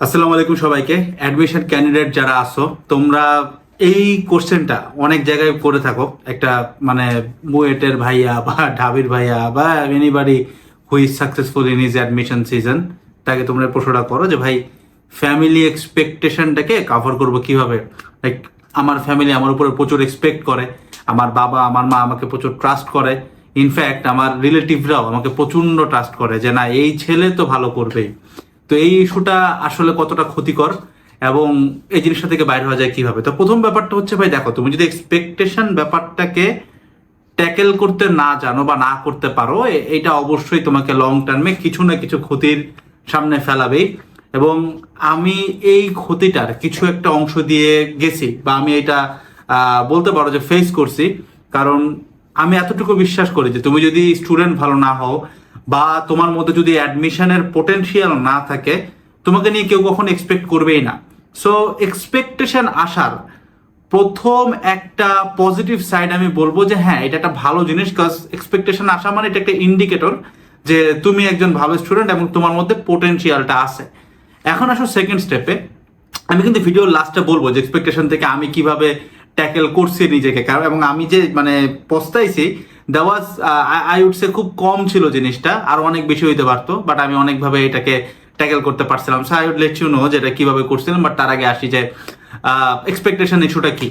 আসসালামু আলাইকুম সবাইকে। অ্যাডমিশন ক্যান্ডিডেট যারা আসো তোমরা এই কোশ্চেনটা অনেক জায়গায় করে থাকো। একটা মানে বুয়েটের ভাইয়া বা ঢাবির ভাইয়া বা anybody who is successful in is admission season তাকে তোমরা প্রশ্নটা করো যে, ভাই ফ্যামিলি এক্সপেকটেশনটাকে কাভার করব কীভাবে? লাইক আমার ফ্যামিলি আমার উপরে প্রচুর এক্সপেক্ট করে। আমার বাবা, আমার মা আমাকে প্রচুর ট্রাস্ট করে। ইনফ্যাক্ট আমার রিলেটিভরাও আমাকে প্রচণ্ড ট্রাস্ট করে যে, না, এই ছেলে তো ভালো করবেই। তো এই ইস্যুটা আসলে কতটা ক্ষতিকর এবং এই জিনিসটা থেকে বাইরে হওয়া যায় কীভাবে? তো প্রথম ব্যাপারটা হচ্ছে, ভাই, দেখো, তুমি যদি এক্সপেকটেশন ব্যাপারটাকে ট্যাকেল করতে না জানো বা না করতে পারো এটা অবশ্যই তোমাকে লং টার্মে কিছু না কিছু ক্ষতির সামনে ফেলাবেই। এবং আমি এই ক্ষতিটার কিছু একটা অংশ দিয়ে গেছি বা আমি এটা বলতে পারো যে ফেস করছি। কারণ আমি এতটুকু বিশ্বাস করি যে তুমি যদি স্টুডেন্ট ভালো না হও বা তোমার মধ্যে যদি অ্যাডমিশনের পোটেনশিয়াল না থাকে, তোমাকে নিয়ে কেউ কখনো এক্সপেক্ট করবেই না। সো এক্সপেকটেশন আসার প্রথম একটা পজিটিভ সাইড আমি বলব যে হ্যাঁ এটা একটা ভালো জিনিস কাজ এক্সপেকটেশন আসা মানে এটা একটা ইন্ডিকেটর যে তুমি একজন ভালো স্টুডেন্ট এবং তোমার মধ্যে পোটেনশিয়ালটা আছে। এখন আসো সেকেন্ড স্টেপে আমি কিন্তু ভিডিওর লাস্টে বলব যে এক্সপেকটেশন থেকে আমি কীভাবে ট্যাকেল করছি নিজেকে। কারণ, এবং আমি যে মানে পস্তাইছি দেওয়াজ আই উড সে খুব কম ছিল জিনিসটা, আর অনেক বেশি হইতে পারতো বাট আমি অনেকভাবে এটাকে ট্যাকেল করতে পারছিলাম। So I would let you know যে এটা কীভাবে করছিলাম বাট তার আগে আসি যে এক্সপেকটেশন ইস্যুটা কি?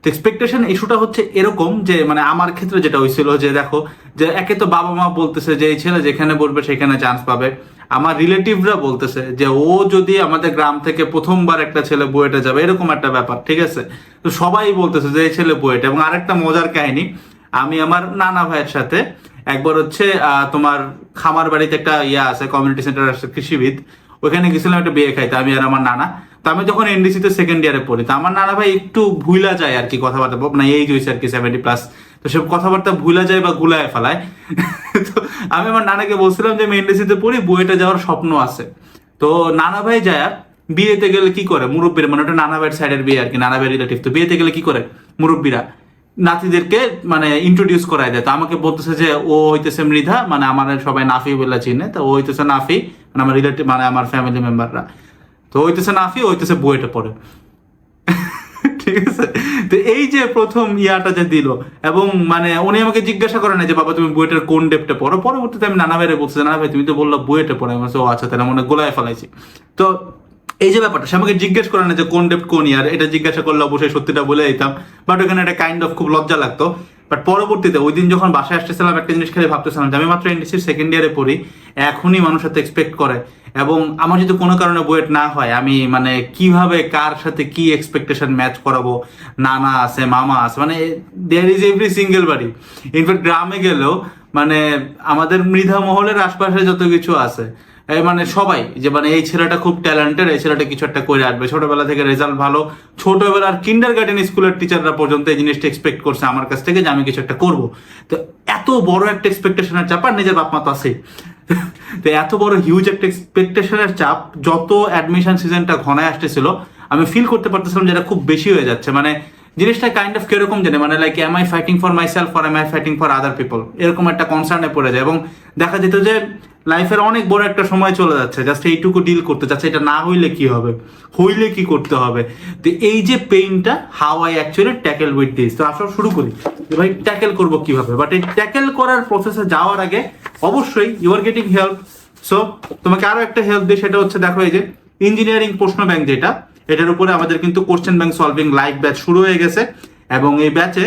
তো এক্সপেকটেশন ইস্যুটা হচ্ছে এরকম যে মানে আমার ক্ষেত্রে যেটা হয়েছিল যে, দেখো, যে একে তো বাবা মা বলতেছে যে, এই ছেলে যেখানে বলবে সেখানে চান্স পাবে। আমার রিলেটিভরা বলতেছে যে, ও যদি আমাদের গ্রাম থেকে প্রথমবার একটা ছেলে বুয়েটে যাবে, এরকম একটা ব্যাপার, ঠিক আছে? তো সবাই বলতেছে যে, এই ছেলে বুয়েট। এবং আরেকটা মজার কাহিনী আমি আমার নানা ভাইয়ের সাথে। একবার হচ্ছে তোমার খামার বাড়িতে একটা ইয়া আছে কমিউনিটি সেন্টার আছে, কৃষিবিদ। ওখানে গেছিলাম একটা বিয়ে খাইতে, আমি আর আমার নানা। তো আমি যখন এনডিসিতে সেকেন্ড ইয়ারে পড়ি, তো আমার নানা ভাই একটু ভুলা যায় আর কি কথাবার্তা মানে এই হয়েছে আর কি সেভেন্টি প্লাস তো সব কথাবার্তা ভুলা যায় বা গুলায় ফেলায়। তো আমি আমার নানাকে বলছিলাম যে, আমি এনডিসিতে পড়ি, বুয়েটে যাওয়ার স্বপ্ন আছে। তো নানা ভাই যায়, বিয়েতে গেলে কি করে? মুরব্বীরা মানে ওটা নানা ভাইয়ের সাইডের বিয়ে আর কি, নানা ভাইয়ের রিলেটিভ তো বিয়েতে গেলে কি করে? মুরব্বীরা নাতিদেরকে মানে ইন্ট্রোডিউস করাই দেয়। তো আমাকে বলতেছে যে, ও হইতেছে মৃধা মানে আমার সবাই নাফি বলে চিনে। তো ও হইতেছে নাফি মানে আমার রিলেটিভ মানে আমার ফ্যামিলি মেম্বাররা তো হইতেছে নাফি, হইতেছে বুয়েটে পড়ে ঠিক আছে? তো এই যে প্রথম ইয়াটা যে দিল, এবং মানে উনি আমাকে জিজ্ঞাসা করে না যে, বাবা, তুমি বুয়েটের কোন ডেপটে পড়ো? পরবর্তীতে আমি নানা ভাইরে বলছি নানা ভাই, তুমি তো বলল বুয়েটে পড়ে। আমি ও আচ্ছা তাহলে মনে গোলায় ফেলাইছি। তো এই যে ব্যাপারটা, সে আমাকে জিজ্ঞেস করে না যে কোন ডেপ্ট কোন ইয়ার এটা জিজ্ঞাসা করলে অবশ্যই সত্যিটা বলে দিতাম। বাট ওখানে একটা কাইন্ড অফ খুব লজ্জা লাগতো। বাট পরবর্তীতে ওই দিন যখন বাসায় আসতেছিলাম, একটা জিনিস খালি ভাবতেছিলাম যে আমি মাত্র এনডিসির সেকেন্ড ইয়ারে পড়ি, এখনই মানুষ সাথে এক্সপেক্ট করে। এবং আমার যদি কোনো কারণে বুয়েট না হয়, আমি মানে কীভাবে কার সাথে কি এক্সপেকটেশন ম্যাচ করাবো? নানা আছে, মামা আছে মানে দেয়ার ইজ এভরি সিঙ্গেল বাড়ি ইনফ্যাক্ট গ্রামে গেলেও মানে আমাদের মৃধা মহলের আশপাশে যত কিছু আছে মানে সবাই, যে মানে এই ছেলেটা খুব ট্যালেন্টেড এই ছেলেটা কিছু একটা করে আসবে ছোটবেলা থেকে রেজাল্ট ভালো। ছোটবেলার কিন্ডার গার্ডেন স্কুলের টিচাররা পর্যন্ত এই জিনিসটা এক্সপেক্ট করছে আমার কাছ থেকে যে আমি কিছু একটা করব। তো এত বড় একটা এক্সপেকটেশনের চাপ, আর নিজের বাপ মা তো আছেই। তো এত বড় হিউজ একটা এক্সপেকটেশনের চাপ, যত অ্যাডমিশন সিজনটা ঘনায় আসতেছিল, আমি ফিল করতে পারতেছিলাম যে এটা খুব বেশি হয়ে যাচ্ছে। মানে জিনিসটা কাইন্ড অফ কীরকম জানে? মানে like am I fighting for myself am I fighting for other people এরকম একটা কনসার্নে পড়ে যায় এবং দেখা যেত যে লাইফের অনেক বড় একটা সময় চলে যাচ্ছে জাস্ট এইটুকু ডিল করতে যাচ্ছে, এটা না হইলে কি হবে? হইলে কি করতে হবে? তো এই যে পেইনটা how I actually tackle with this তো আসলে শুরু করি। ভাই ট্যাকেল করব কীভাবে? বাট এই ট্যাকেল করার প্রসেসে যাওয়ার আগে অবশ্যই you are getting help so তোমাকে আরও একটা হেল্প দিই, সেটা হচ্ছে দেখো এই যে ইঞ্জিনিয়ারিং প্রশ্ন ব্যাংক যেটা এটার উপরে আমাদের কিন্তু question bank solving live batch শুরু হয়ে গেছে এবং এই ব্যাচে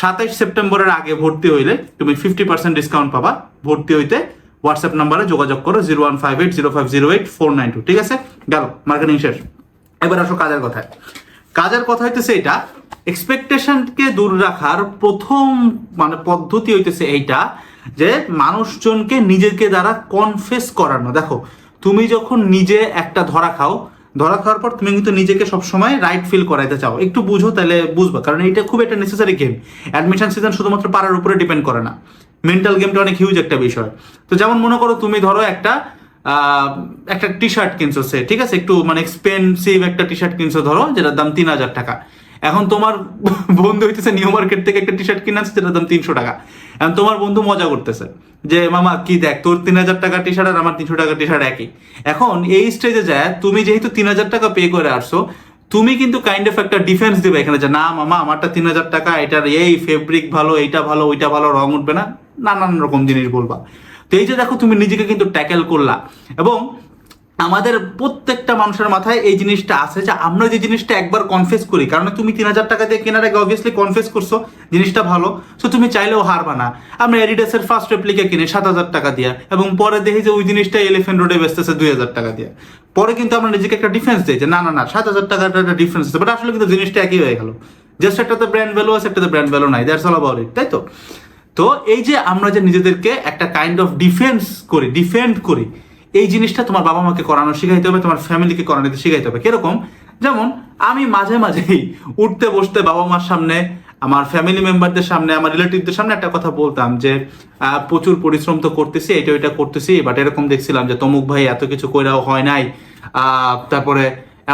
সাতাইশ সেপ্টেম্বরের আগে ভর্তি হইলে তুমি ফিফটি পার্সেন্ট ডিসকাউন্ট পাবা। ভর্তি হইতে হোয়াটসঅ্যাপ নাম্বারে যোগাযোগ করো zero one five eight zero five zero eight four nine two ঠিক আছে? গেল মার্কেটিং শেষ। এবার আসো কাজের কথায়। কাজের কথা হইতেছে এটা এক্সপেকটেশনকে দূর রাখার প্রথম মানে পদ্ধতি হইতেছে এইটা যে মানুষজনকে নিজেকে দ্বারা কনফেস করানো। দেখো, তুমি যখন নিজে একটা ধরা খাও ধরা খাওয়ার পর তুমি কিন্তু নিজেকে সবসময় রাইট ফিল করাইতে চাও। একটু বুঝো তাহলে বুঝবা, কারণ এটা খুব একটা নেসেসারি গেম অ্যাডমিশন সিজন শুধুমাত্র পাড়ার উপরে ডিপেন্ড করে না। মেন্টাল গেমটা অনেক হিউজ একটা বিষয়। তো যেমন মনে করো তুমি ধরো একটা একটা টি শার্ট কিনছো সে, ঠিক আছে? একটু মানে এক্সপেন্সিভ একটা টি শার্ট কিনছো ধরো, যেটার দাম তিন হাজার টাকা। এখন তোমার বন্ধু হইতেছে নিউ মার্কেট থেকে একটা টি শার্ট কিনে আনছে, যেটার দাম তিনশো টাকা। এখন তোমার বন্ধু মজা করতেছে যে, মামা, কি দেখ, তোর তিন হাজার টাকা টি শার্ট আর আমার তিনশো টাকা টি শার্ট একই। এখন এই স্টেজে যায়, তুমি যেহেতু তিন হাজার টাকা পে করে আসছো, তুমি কিন্তু কাইন্ড অফ একটা ডিফেন্স দিবে এখানে যে, না, মামা, আমারটা তিন হাজার টাকা, এটার এই ফেব্রিক ভালো, এইটা ভালো, ওইটা ভালো, রং উঠবে না। নানান রকম জিনিস বলবা। তো এই যে দেখো, তুমি নিজেকে কিন্তু ট্যাকেল করলা। এবং আমাদের প্রত্যেকটা মানুষের মাথায় এই জিনিসটা আছে যে আমরা যে জিনিসটা একবার কনফেস করি, কারণ তুমি তিন হাজার টাকা দিয়ে কেনার আগে অবভিয়াসলি কনফেস করছ, জিনিসটা ভালো সো তুমি চাইলেও হারবা না আমরা এডিডাসের ফার্স্ট রেপ্লিকা কিনে সাত হাজার টাকা দিয়ে, এবং পরে দেখি যে ওই জিনিসটা এলিফেন্ট রোডে বেচতেছে দুই হাজার টাকা দিয়ে। পরে কিন্তু আমরা নিজেকে একটা ডিফারেন্স দিই যে না না না, সাত হাজার টাকাটা একটা ডিফারেন্স আছে বাট আসলে কিন্তু জিনিসটা একই হয়ে গেল। জাস্ট একটাতে ব্র্যান্ড ভ্যালু আছে একটাতে ব্র্যান্ড ভ্যালু নাই দ্যাটস অল অ্যাবাউট ইট তাই তো? তো এই যে আমরা যে নিজেদেরকে একটা কাইন্ড অফ ডিফেন্স করি ডিফেন্ড করি এই জিনিসটা তোমার বাবা মাকে করানো শিখাইতে হবে, তোমার ফ্যামিলিকে করানো শিখাইতে হবে। কীরকম? যেমন, আমি মাঝে মাঝেই উঠতে বসতে বাবা মার সামনে, আমার ফ্যামিলি মেম্বারদের সামনে, আমার রিলেটিভদের সামনে একটা কথা বলতাম যে প্রচুর পরিশ্রম তো করতেছি এটা ওইটা করতেছি বাট এরকম দেখছিলাম যে, তমুক ভাই এত কিছু কইরাও হয় নাই। তারপরে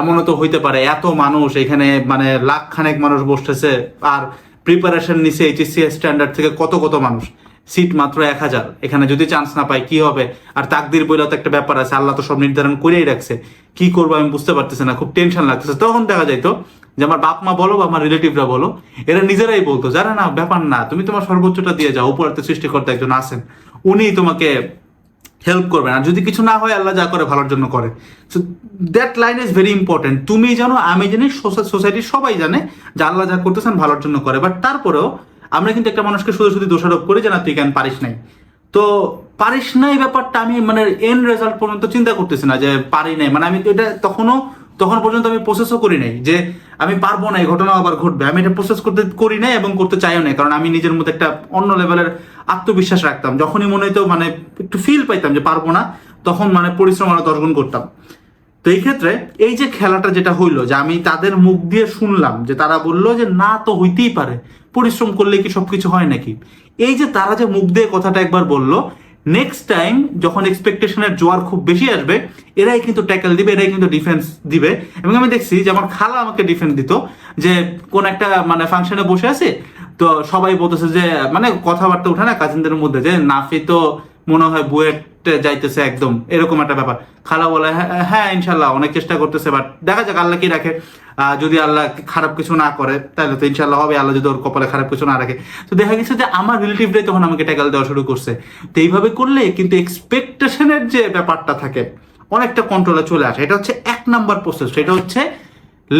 এমনও তো হইতে পারে, এত মানুষ এখানে মানে লাখ খানেক মানুষ বসতেছে, আর প্রিপারেশন নিছে এইচএসসি স্ট্যান্ডার্ড থেকে কত কত মানুষ। সিট মাত্র এক হাজার। এখানে যদি চান্স না পাই, কি হবে? আর তাকদির বইলেও তো একটা ব্যাপার আছে, আল্লাহ তো সব নির্ধারণ করেই রাখছে। কি করব আমি বুঝতে পারতেছি না, খুব টেনশন লাগতেছে। তখন দেখা যাইতো যে আমার বাপ মা বলো বা আমার রিলেটিভরা বলো, এরা নিজেরাই বলতো জানা না, ব্যাপার না, তুমি তোমার সর্বোচ্চটা দিয়ে যাও, উপরে সৃষ্টিকর্তা একজন আছেন, উনি তোমাকে হেল্প করবেন। আর যদি কিছু না হয়, আল্লাহ যা করে, ভালোর জন্য করে। So that line is very important তুমি জানো, আমি জানি সোসাইটির সবাই জানে যে আল্লাহ যা করতেছেন, ভালোর জন্য করে। বাট তারপরেও আমরা কিন্তু একটা মানুষকে শুধু শুধু দোষারোপ করি যে না, তুই কেন পারিস নাই। তো পারিস নাই ব্যাপারটা আমি মানে এন রেজাল্ট পর্যন্ত চিন্তা করতেছি না যে পারি নাই। মানে আমি এটা তখনও, তখন পর্যন্ত আমি প্রসেসও করি নাই যে আমি পারব না, এই ঘটনা আবার ঘটবে। আমি এটা প্রসেস করতে করি নাই এবং করতে চাইও না কারণ আমি নিজের মধ্যে একটা অন্য লেভেলের আত্মবিশ্বাস রাখতাম। যখনই মনে হইতো মানে একটু ফিল পাইতাম যে পারব না, তখন মানে পরিশ্রম আরও দশগুণ করতাম। তো এই ক্ষেত্রে এই যে খেলাটা যেটা হইল, যে আমি তাদের মুখ দিয়ে শুনলাম যে তারা বলল যে না, তো হইতেই পারে। পরিশ্রম করলে কি সবকিছু হয় নাকি? এই যে তারা যে মুখ দিয়ে কথাটা একবার বলল নেক্সট টাইম যখন এক্সপেকটেশনের জোয়ার খুব বেশি আসবে, এরাই কিন্তু ট্যাকেল দিবে, এরাই কিন্তু ডিফেন্স দিবে। এবং আমি দেখছি যে আমার খালা আমাকে ডিফেন্স দিত যে কোন একটা মানে ফাংশনে বসে আছে, তো সবাই বলতেছে যে মানে কথাবার্তা উঠে না কাজিনদের মধ্যে যে, নাফি তো মনে হয় বুয়েট যাইতেছে একদম এরকম একটা ব্যাপার। খালা বলে "হ্যাঁ, হ্যাঁ ইনশাল্লাহ অনেক চেষ্টা করতেছে বাট দেখা যাক আল্লাহ কি রাখে। যদি আল্লাহ খারাপ কিছু না করে তাহলে তো ইনশাল্লাহ হবে আল্লাহ যদি ওর কপালে খারাপ কিছু না রাখে। তো দেখা গেছে যে আমার রিলেটিভরাই তখন আমাকে ট্যাকাল দেওয়া শুরু করছে। তো এইভাবে করলে কিন্তু এক্সপেকটেশনের যে ব্যাপারটা থাকে অনেকটা কন্ট্রোলে চলে আসে। এটা হচ্ছে এক নাম্বার প্রসেস এটা হচ্ছে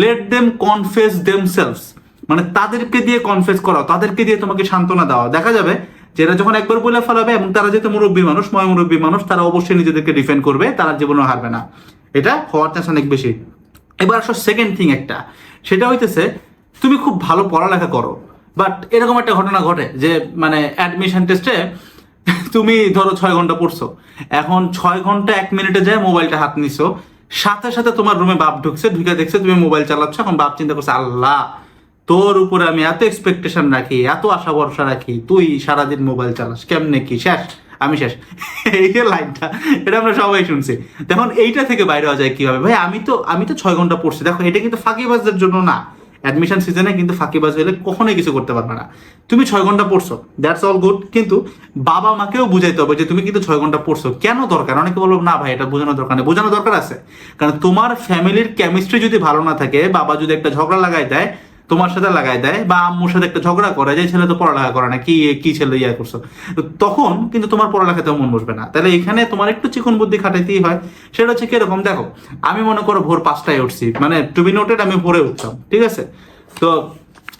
লেট দেম কনফেস দেম মানে তাদেরকে দিয়ে কনফেস করাও তাদেরকে দিয়ে তোমাকে সান্ত্বনা দেওয়া। দেখা যাবে যেটা যখন একবার বলে ফেলাবে এবং তারা যেহেতু মুরব্বী মানুষ, ময় মুরব্বী মানুষ, তারা অবশ্যই নিজেদেরকে ডিফেন্ড করবে, তারা জীবনেও হারবে না। এটা হওয়ার চান্স অনেক বেশি। এবার আসো সেকেন্ড থিং একটা। সেটা হইতেছে, তুমি খুব ভালো পড়ালেখা করো বাট এরকম একটা ঘটনা ঘটে যে মানে অ্যাডমিশন টেস্টে তুমি ধরো ছয় ঘণ্টা পড়ছো। এখন ছয় ঘণ্টা এক মিনিটে যায় মোবাইলটা হাত নিছো, সাথে সাথে তোমার রুমে বাপ ঢুকছে, ঢুকে দেখছে তুমি মোবাইল চালাচ্ছ, এখন বাপ চিন্তা করছে, আল্লাহ! তোর উপরে আমি এত এক্সপেকটেশন রাখি, এত আশা ভরসা রাখি, তুই সারাদিন মোবাইল চালাস, কেমনে কি? শেষ, আমি শেষ। এই যে লাইনটা এটা আমরা সবাই শুনছি। তখন এইটা থেকে বাইরে হওয়া যায় কীভাবে? ভাই, আমি তো আমি তো ছয় ঘণ্টা পড়ছি। দেখো, এটা কিন্তু ফাঁকিবাজদের জন্য না। অ্যাডমিশন সিজনে কিন্তু ফাঁকিবাজ হলে কখনোই কিছু করতে পারবে না। তুমি ছয় ঘণ্টা পড়ছো দ্যাটস অল গুড কিন্তু বাবা মাকেও বুঝাইতে হবে যে তুমি কিন্তু ছয় ঘণ্টা পড়ছো। কেন দরকার? অনেকে বলব, না ভাই, এটা বোঝানো দরকার নেই। বোঝানো দরকার আছে। কারণ তোমার ফ্যামিলির কেমিস্ট্রি যদি ভালো না থাকে, বাবা যদি একটা ঝগড়া লাগাই দেয় তোমার সাথে লাগাই দেয় বা আম্মুর সাথে একটা ঝগড়া করে, যে ছেলে তো পড়ালেখা করে না, কি কি ছেলে ইয়া করছ? তখন কিন্তু তোমার পড়ালেখাতে মন বসবে না। তাহলে এখানে তোমার একটু চিকন বুদ্ধি খাটাইতেই হয়। সেটা হচ্ছে কীরকম দেখো, আমি মনে করো ভোর পাঁচটায় উঠছি মানে টু বি নোটেড আমি ভোরে উঠতাম, ঠিক আছে? তো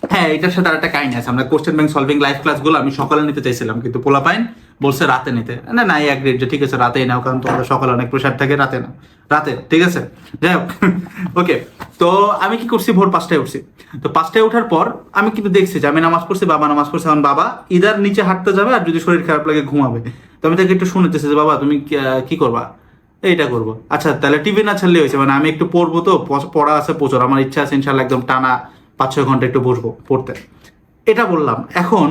হ্যাঁ এটার সাথে একটা কাহিনী আছে। আমরা কোশ্চেন ব্যাংক সলভিং লাইফ ক্লাসগুলো আমি সকালে নিতে চাইছিলাম, কিন্তু পোলা পাইন বলছে রাতে নিতে। না না, এক যে ঠিক আছে, রাতেই নাও, কারণ তোমাদের সকালে অনেক প্রেশার থাকে, রাতে নাও। রাতে, ঠিক আছে? যাই হোক ওকে তো আমি কি করছি? ভোর পাঁচটায় উঠছি। তো পাঁচটায় ওঠার পর আমি কিন্তু দেখছি যে আমি নামাজ পড়ছি, বাবা নামাজ পড়ছে এখন বাবা ইদার নিচে হাঁটতে যাবে আর যদি শরীর খারাপ লাগে ঘুমাবে। তো আমি তাকে একটু শুনেতেছি যে, বাবা, তুমি কি করবা? এইটা করব। আচ্ছা তাহলে টিভি না ছাড়লে হয়েছে মানে আমি একটু পড়ব তো, পড়া আছে প্রচুর, আমার ইচ্ছা আছে ইনশাল্লাহ একদম টানা পাঁচ ছয় ঘণ্টা একটু বসবো, পড়তে। এটা বললাম। এখন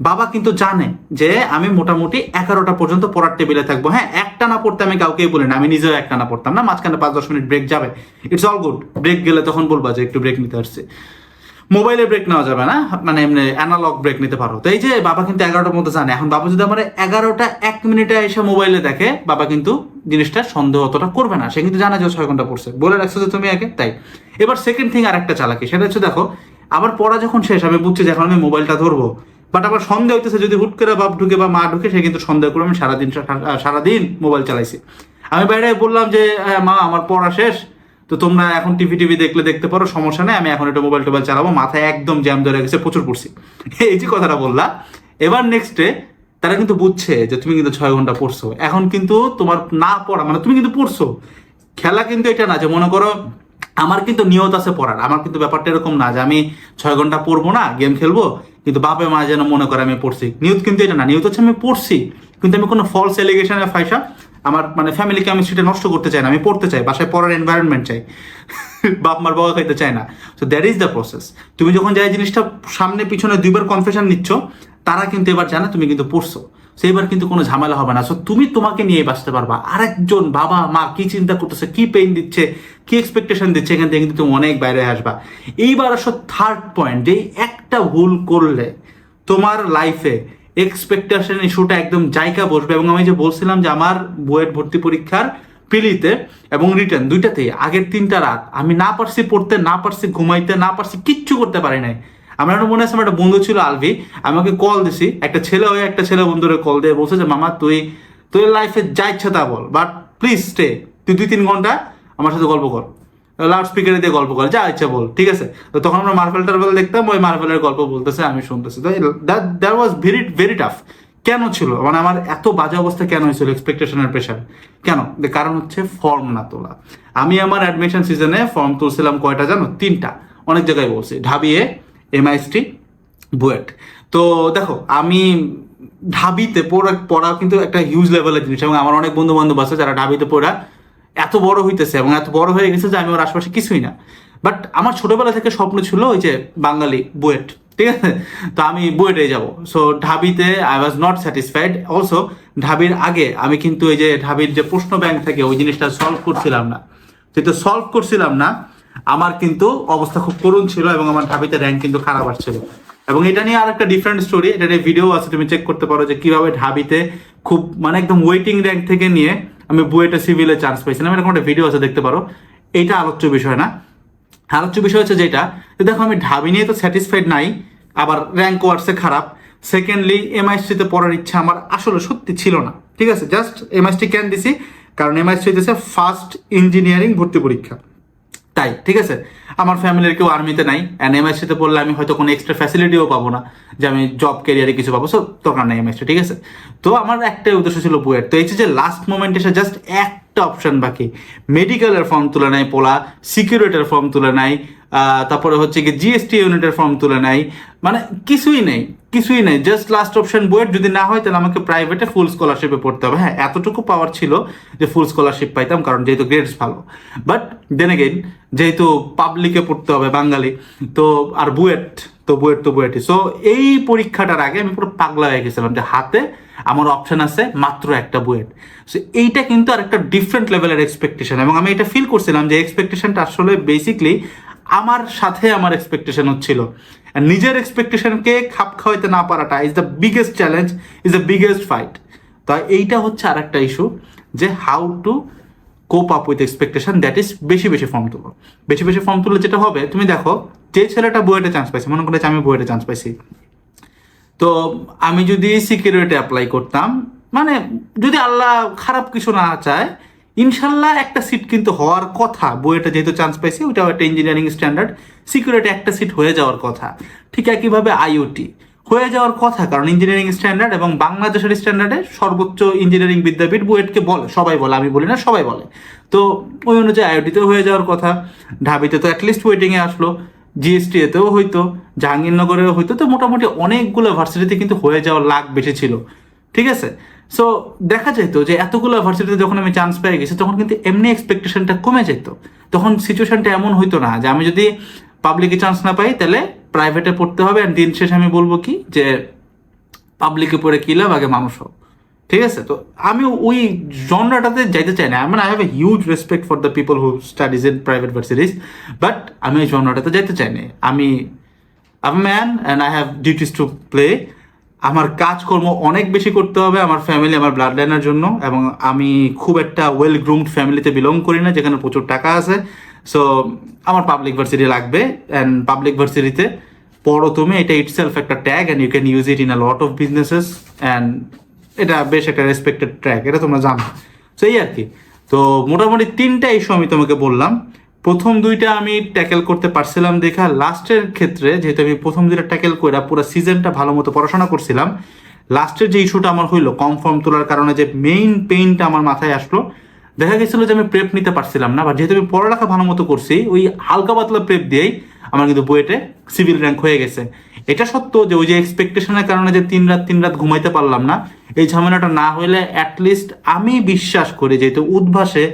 বাবা কিন্তু জানে যে আমি মোটামুটি এগারোটা পর্যন্ত পড়ার টেবিলে থাকব। হ্যাঁ একটা না পড়তে আমি কাউকেই বলি না, আমি নিজেও একটা না পড়তাম না, মাঝখানে পাঁচ দশ মিনিট ব্রেক যাবে। ইটস অল গুড ব্রেক গেলে তখন বলবা যে একটু ব্রেক নিতে আসছে। মোবাইলে ব্রেক নেওয়া যাবে না মানে এমনি অ্যানালগ ব্রেক নিতে পারো। তো এই যে বাবা কিন্তু এগারোটার মধ্যে জানে, এখন বাবা যদি আমার এগারোটা এক মিনিটে এসে মোবাইলে দেখে, বাবা কিন্তু জিনিসটা সন্দেহ অতটা করবে না। সে কিন্তু জানা যে ছয় ঘণ্টা পড়ছে। বলে রাখছো যে তুমি আগে, তাই। এবার সেকেন্ড থিং আর একটা চালাকি, সেটা হচ্ছে দেখো আবার পড়া যখন শেষ, আমি বুঝছি যে এখন আমি মোবাইলটা ধরবো। বাট আবার সন্দেহ হইতেছে যদি হুট করে বাপ ঢুকে বা মা ঢুকে, সে কিন্তু সন্দেহ করে আমি সারাদিন সারাদিন মোবাইল চালাইছি। আমি বাইরে বললাম যে মা, আমার পড়া শেষ। তো তোমরা এখন টিভি টিভি দেখলে দেখতে পারো, সমস্যা নেই, আমি এখন একটা মোবাইল টোবাইল চালাবো, মাথায় একদম জ্যাম ধরে গেছে, প্রচুর পড়ছি। এই যে কথাটা বললা এবার নেক্সটে তারা কিন্তু বুঝছে যে তুমি কিন্তু ছয় ঘণ্টা পড়ছো। এখন কিন্তু তোমার না পড়া মানে তুমি কিন্তু পড়ছো। খেলা কিন্তু এটা না যে মনে করো, আমার কিন্তু নিয়ত আছে পড়ার, আমার কিন্তু ব্যাপারটা এরকম না যে আমি ছয় ঘণ্টা পড়ব না গেম খেলব, কিন্তু বাপে মা যেন মনে করে আমি পড়ছি। নিয়ত কিন্তু এটা না, নিয়ত হচ্ছে আমি পড়ছি, কিন্তু আমি কোনো ফলস এলিগেশনে ফাইসা আমার মানে ফ্যামিলিকে আমি সেটা নষ্ট করতে চাই না, আমি পড়তে চাই, বাসায় পড়ার এনভায়রনমেন্ট চাই। বাপ মার বাবা খাইতে চায় না। So that is the process তুমি যখন যাই জিনিসটা সামনে, পিছনে দুইবার কনফেশন নিচ্ছ, তারা কিন্তু এবার জানে তুমি কিন্তু পড়ছো। সেইবার কিন্তু কোনো ঝামেলা হবে না। সো তুমি তোমাকে নিয়ে বাঁচতে পারবা। আরেকজন বাবা, মা কি চিন্তা করতেছে, কি পেইন দিচ্ছে, কি এক্সপেকটেশন দিচ্ছে, এখান থেকে কিন্তু তুমি অনেক বাইরে আসবা। এইবার আসো থার্ড পয়েন্ট যে একটা ভুল করলে তোমার লাইফে এক্সপেকটেশন ইস্যুটা একদম জায়গা বসবে এবং আমি যে বলছিলাম যে আমার বইয়ের ভর্তি পরীক্ষার পিলিতে এবং রিটার্ন দুইটাতেই আগের তিনটা রাত। আমি না পারছি পড়তে, না পারছি ঘুমাইতে, না পারছি কিচ্ছু করতে পারি নাই। আমার মনে আছে, আমার একটা বন্ধু ছিল আলভি, আমাকে কল দিছি। একটা ছেলে হয়ে একটা ছেলে বন্ধুরে কল দিয়ে বলছে যে, মামা, তুই তুই লাইফে যা ইচ্ছা তা বল বাট প্লিজ স্টে তুই দুই তিন ঘণ্টা আমার সাথে গল্প কর। লাউড স্পিকারে দিয়ে গল্প করে, যা ইচ্ছা বল, ঠিক আছে? তো তখন আমরা মার্বেল টার্বেল দেখতাম, ওই মার্বেলের গল্প বলতেছে, আমি শুনতেছি। তো that was very very tough কেন ছিল? মানে আমার এত বাজে অবস্থা কেন হয়েছিল এক্সপেকটেশনের প্রেশার কেন? কারণ হচ্ছে ফর্ম না তোলা। আমি আমার অ্যাডমিশন সিজনে ফর্ম তুলছিলাম কয়টা জানো? তিনটা। অনেক জায়গায় বলছি। ঢাবিয়ে এমআইএসটি বুয়েট। তো দেখো, আমি ঢাবিতে পড়া পড়া কিন্তু একটা হিউজ লেভেলের জিনিস এবং আমার অনেক বন্ধু বান্ধব আছে যারা ঢাবিতে পড়া এত বড় হইতেছে এবং এত বড় হয়ে গেছে যে আমি ওর আশেপাশে কিছুই না। বাট আমার ছোটবেলা থেকে স্বপ্ন ছিল ওই যে বাঙালি বুয়েট, ঠিক আছে? তো আমি বুয়েটে যাব। So ঢাবিতে I was not satisfied also ঢাবির আগে আমি কিন্তু ওই যে ঢাবির যে প্রশ্ন ব্যাংক থাকে ওই জিনিসটা সলভ করছিলাম না। যেহেতু সলভ করছিলাম না, আমার কিন্তু অবস্থা খুব করুণ ছিল এবং আমার ঢাবিতে র্যাঙ্ক কিন্তু খারাপ আসছিল। এবং এটা নিয়ে আর একটা ডিফারেন্ট স্টোরি এটা নিয়ে ভিডিও আছে, তুমি চেক করতে পারো যে কীভাবে ঢাবিতে খুব মানে একদম ওয়েটিং র্যাঙ্ক থেকে নিয়ে আমি বুয়েটে সিভিলে চান্স পাইছিলাম এরকম একটা ভিডিও আছে, দেখতে পারো। এটা আলোচ্য বিষয় না। আলোচ্য বিষয় হচ্ছে যেটা দেখো আমি ঢাবি নিয়ে তো স্যাটিসফাইড নাই, আবার র্যাঙ্ক ওয়ার্ডসে খারাপ। সেকেন্ডলি এমআইএসটিতে পড়ার ইচ্ছা আমার আসলে সত্যি ছিল না। ঠিক আছে? জাস্ট এমআইএসটি কেন দিছি, কারণ এমআইএসটি দিয়েছে ফার্স্ট ইঞ্জিনিয়ারিং ভর্তি পরীক্ষা। তাই, ঠিক আছে? আমার ফ্যামিলির কেউ আর্মিতে নাই অ্যান্ড এমআইসিতে পড়লে আমি হয়তো কোনো এক্সট্রা ফ্যাসিলিটিও পাবো না, যে আমি জব ক্যারিয়ারে কিছু পাবো সো দরকার নাই এমআইসি ঠিক আছে? তো আমার একটাই উদ্দেশ্য ছিল বুয়েট তো এই যে লাস্ট মোমেন্ট এসে জাস্ট একটা অপশন বাকি মেডিকেলের ফর্ম তুলে নেয় পোলা সিকিউরিটির ফর্ম তুলে নেয় তারপরে হচ্ছে কি জিএসটি ইউনিটের ফর্ম তুলে নেয় মানে কিছুই নেই। কিছুই নেই জাস্ট লাস্ট অপশন বুয়েট যদি না হয় তাহলে আমাকে প্রাইভেটে ফুল স্কলারশিপে পড়তে হবে। হ্যাঁ এতটুকু পাওয়ার ছিল যে ফুল স্কলারশিপ পাইতাম, কারণ যেহেতু গ্রেডস ভালো। বাট দেন এগেইন যেহেতু পাবলিকে পড়তে হবে, বাঙালি, তো আর বুয়েট, তো বুয়েট তো বুয়েটই। সো এই পরীক্ষাটার আগে আমি পুরো পাগলা হয়ে গেছিলাম যে হাতে আমার অপশন আছে মাত্র একটা বুয়েট। সো এইটা কিন্তু আর একটা ডিফারেন্ট লেভেলের এক্সপেকটেশন এবং আমি এটা ফিল করছিলাম যে এক্সপেকটেশনটা আসলে বেসিকলি আমার সাথে আমার এক্সপেকটেশন হচ্ছিল। আর নিজের এক্সপেকটেশনকে খাপ খাওয়াইতে না পারাটা is the biggest challenge is the biggest fight তো এইটা হচ্ছে আর একটা ইস্যু যে how to cope up with expectation that is বেশি বেশি ফর্ম তুলো। বেশি বেশি ফর্ম তুললে যেটা হবে, তুমি দেখো, যে ছেলেটা বুয়েটে চান্স পাইছে, মনে করে যে আমি বুয়েটে চান্স পাইছি। তো আমি যদি সিকিউরিটি অ্যাপ্লাই করতাম মানে যদি আল্লাহ খারাপ কিছু না চায় ইনশাল্লাহ একটা সিট কিন্তু হওয়ার কথা বইটা যেহেতু চান্স পাইছি, ওইটাও একটা ইঞ্জিনিয়ারিং স্ট্যান্ডার্ড সিকিউরিটি একটা সিট হয়ে যাওয়ার কথা। ঠিক একইভাবে আইওটি হয়ে যাওয়ার কথা, কারণ ইঞ্জিনিয়ারিং স্ট্যান্ডার্ড এবং বাংলাদেশের স্ট্যান্ডার্ডে সর্বোচ্চ ইঞ্জিনিয়ারিং বিদ্যাপীঠ বুয়েটকে বলে, সবাই বলে, আমি বলি না, সবাই বলে। তো ওই অনুযায়ী আইওটিতেও হয়ে যাওয়ার কথা, ঢাবিতে তো অ্যাটলিস্ট ওয়েটিংয়ে আসলো জিএসটি এতেও হইতো, জাহাঙ্গীরনগরেও হইতো, তো মোটামুটি অনেকগুলো ভার্সিটিতে কিন্তু হয়ে যাওয়ার লাখ বেশি ছিল। ঠিক আছে? সো দেখা যেত যে এতগুলো ভার্সিটিতে যখন আমি চান্স পেয়ে গেছি, তখন কিন্তু এমনি এক্সপেকটেশনটা কমে যেত। তখন সিচুয়েশনটা এমন হইতো না যে আমি যদি পাবলিকে চান্স না পাই, তাহলে প্রাইভেটে পড়তে হবে আর দিন শেষে আমি বলব কি? যে পাবলিকে পড়ে কি লাভ? আগে মানুষ হোক। ঠিক আছে? তো আমি ওই জনরাটাতে যাইতে চাই না। মানে I have a huge respect for the people who studies in private varsities but আমি ওই জনরাটাতে যাইতে চাই না। আমি am man and I have duties to play আমার কাজকর্ম অনেক বেশি করতে হবে আমার ফ্যামিলি আমার ব্লাড লাইনের জন্য এবং আমি খুব একটা ওয়েল গ্রুমড ফ্যামিলিতে বিলং করি না, যেখানে প্রচুর টাকা আছে। সো আমার পাবলিক ভার্সিটি লাগবে অ্যান্ড পাবলিক ভার্সিটিতে পড়ো তুমি এটা ইটসেলফ একটা tag and you can use it in a lot of businesses and এটা বেশ একটা রেসপেক্টেড ট্র্যাক এটা তোমরা জানো। তো এই আর কি। তো মোটামুটি তিনটা ইস্যু আমি তোমাকে বললাম। প্রথম দুইটা আমি ট্যাকেল করতে পারছিলাম দেখা। লাস্টের ক্ষেত্রে যেহেতু আমি প্রথম দুইটা ট্যাকেল করে পুরো সিজনটা ভালো মতো পড়াশোনা করছিলাম লাস্টের যে ইস্যুটা আমার হইল, কম ফর্ম তোলার কারণে যে মেইন পেইনটা আমার মাথায় আসলো, দেখা গেছিল যে আমি প্রেপ নিতে পারছিলাম না বা যেহেতু আমি পড়ালেখা ভালো মতো করছি, ওই হালকা পাতলা প্রেপ দিয়েই আমার কিন্তু বুয়েটে সিভিল র্যাঙ্ক হয়ে গেছে। এটা সত্য যে ওই যে এক্সপেকটেশনের কারণে যে তিন রাত তিন রাত ঘুমাইতে পারলাম না, এই ঝামেলাটা না হলে অ্যাটলিস্ট আমি বিশ্বাস করি যেহেতু উদ্ভাসে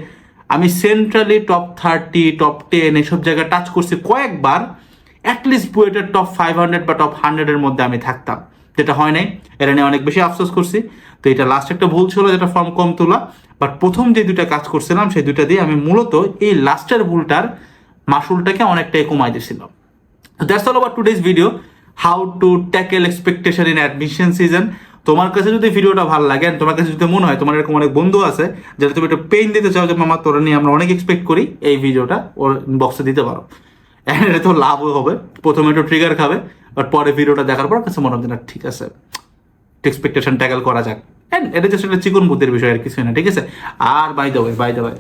centrally top thirty top ten এসব জায়গায় টাচ করছি কয়েকবার অ্যাটলিস্ট বুয়েটের টপ ফাইভ হান্ড্রেড বা টপ হান্ড্রেডের মধ্যে আমি থাকতাম। যেটা হয় নাই, এটা নিয়ে অনেক বেশি আফসোস করছি। তো এটা লাস্ট একটা ভুল ছিল যেটা ফর্ম কম তোলা বাট প্রথম যে দুইটা কাজ করছিলাম, সেই দুইটা দিয়ে আমি মূলত এই লাস্টের ভুলটার মাসুলটাকে অনেকটাই কমাই দিয়েছিলাম। দ্যাটস অল আবার today's video how to tackle expectation in admission season তোমার কাছে যদি ভিডিওটা ভালো লাগে তোমার কাছে যদি মনে হয়, তোমার এরকম অনেক বন্ধু আছে, যারা তুমি একটু পেইন দিতে চাও, যে, মামা, তোরা নিয়ে আমরা অনেক এক্সপেক্ট করি এই ভিডিওটা ওর বক্সে দিতে পারো। এটা তো লাভও হবে। প্রথমে একটু ট্রিগার খাবে বাট পরে ভিডিওটা দেখার পর কাছে মনে হবে না, ঠিক আছে এক্সপেকটেশন ট্যাকেল করা যাক। And এটা জাস্ট একটা চিকন বুদ্ধির বিষয়, আর কিছু না, ঠিক আছে? আর by the way by the way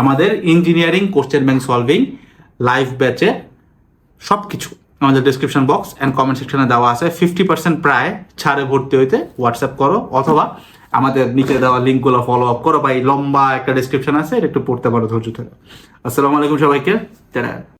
আমাদের engineering question bank solving life ব্যাচে সব কিছু আমাদের ডিসক্রিপশন বক্স অ্যান্ড কমেন্ট সেকশনে দেওয়া আছে। ফিফটি পার্সেন্ট প্রায় ছাড়ে ভর্তি হইতে হোয়াটসঅ্যাপ করো অথবা আমাদের নিচে দেওয়া লিঙ্কগুলো ফলো আপ করো বা এই লম্বা একটা ডিসক্রিপশন আছে, এটা একটু পড়তে পারো ধৈর্য ধরে। আসসালামু আলাইকুম সবাইকে।